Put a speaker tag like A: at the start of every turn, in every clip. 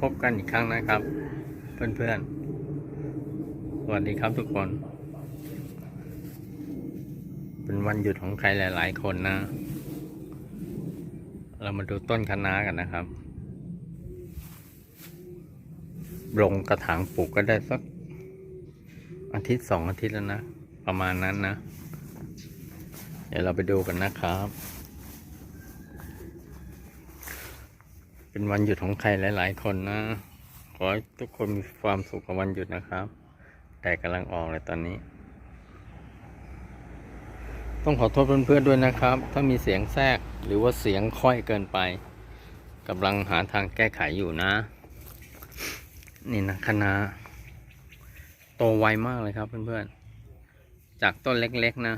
A: พบกันอีกครั้งนะครับ เพื่อนๆ สวัสดีครับทุกคน เป็นวันหยุดของใครหลาย ๆ คนนะ เรามาดูต้นคะน้ากันนะครับลงกระถางปลูกก็ได้สักอาทิตย์สองอาทิตย์แล้วนะ ประมาณนั้นนะ เดี๋ยวเราไปดูกันนะครับ เป็นวันหยุดของใครหลาย ๆ คนนะ ขอให้ทุกคนมีความสุขกับวันหยุดนะครับ แต่กำลังออกเลยตอนนี้ ต้องขอโทษเพื่อน ๆ ด้วยนะครับ ถ้ามีเสียงแทรกหรือว่าเสียงค่อยเกินไปกำลังหาทางแก้ไขอยู่นะ นี่นะคณะโตไวมากเลยครับเพื่อนๆ จากต้นเล็กๆนะ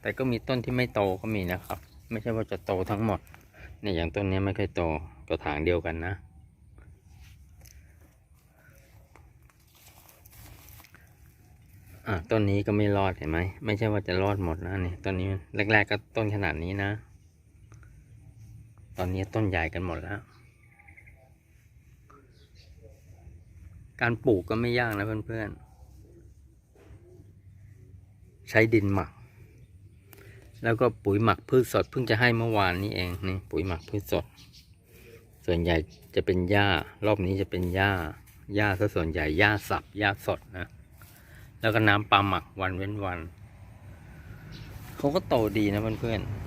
A: แต่ก็มีต้นที่ไม่โตก็มีนะครับ ไม่ใช่ว่าจะโตทั้งหมด เนี่ยอย่างต้นนี้ไม่ค่อยโตกระถางเดียวกันนะ อะต้นนี้ก็ไม่รอดเห็นไหมไม่ใช่ว่าจะรอดหมดนะนี่ต้นนี้แรก ๆ ก็ต้นขนาดนี้นะ ตอนนี้ต้นใหญ่กันหมดแล้ว การปลูกก็ไม่ยากนะเพื่อนๆ ใช้ดินหมัก แล้วก็ปุ๋ยหมักพืชสดเพิ่งจะให้เมื่อวานนี้เองนี่ปุ๋ยหมักพืชสด ส่วนใหญ่จะเป็นหญ้ารอบนี้จะเป็นหญ้าหญ้าซะส่วนใหญ่หญ้าสับหญ้าสดนะแล้วก็น้ำปลาหมักวันเว้นวันเขาก็โตดีนะเพื่อนๆ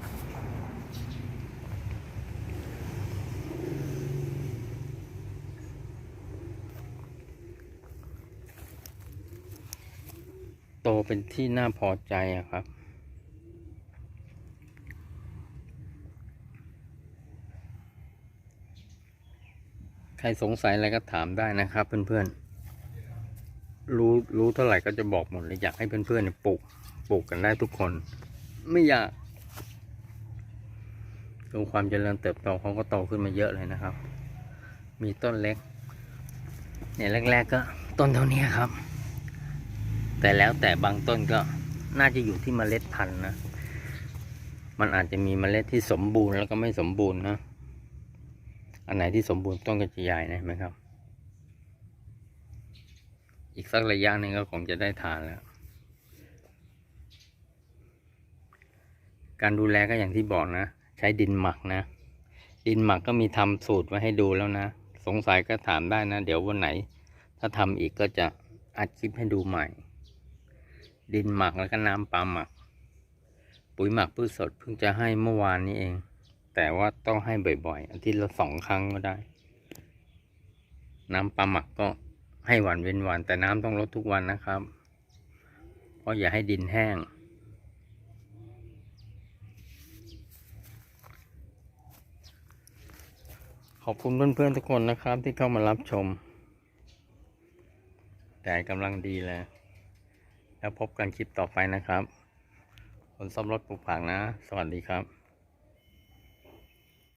A: โตเป็นที่น่าพอใจอะครับ ใครสงสัยอะไรก็ถามได้นะครับ เพื่อนๆ รู้รู้เท่าไหร่ก็จะบอกหมดเลยอยากให้เพื่อนๆเนี่ยปลูกปลูกกันได้ทุกคน ไม่อยากดูความเจริญเติบโตเขาก็โตขึ้นมาเยอะเลยนะครับ มีต้นเล็กเนี่ยแรก ๆ ก็ต้นเท่านี้ครับ แต่แล้วแต่บางต้นก็น่าจะอยู่ที่เมล็ดพันธุ์นะ มันอาจจะมีเมล็ดที่สมบูรณ์แล้วก็ไม่สมบูรณ์นะ อันไหนที่สมบูรณ์ต้นก็จะใหญ่นะเห็นไหมครับ อีกสักระยะหนึ่งก็คงจะได้ทานแล้ว การดูแลก็อย่างที่บอกนะ ใช้ดินหมักนะ ดินหมักก็มีทำสูตรไว้ให้ดูแล้วนะ สงสัยก็ถามได้นะ เดี๋ยววันไหน ถ้าทำอีกก็จะอัดคลิปให้ดูใหม่ ดินหมักแล้วก็น้ำปลาหมัก ปุ๋ยหมักพืชสดเพิ่งจะให้เมื่อวานนี้เอง แต่ว่าต้องให้บ่อยๆอาทิตย์ละสองครั้งก็ได้ น้ำปลาหมักก็ให้วันเว้นวัน แต่น้ำต้องลดทุกวันนะครับ เพราะอย่าให้ดินแห้ง ขอบคุณเพื่อนๆทุกคนนะครับที่เข้ามารับชม แต่กำลังดีแล้ว แล้วพบกันคลิปต่อไปนะครับคนซ่อมรถปลูกผักนะ สวัสดีครับ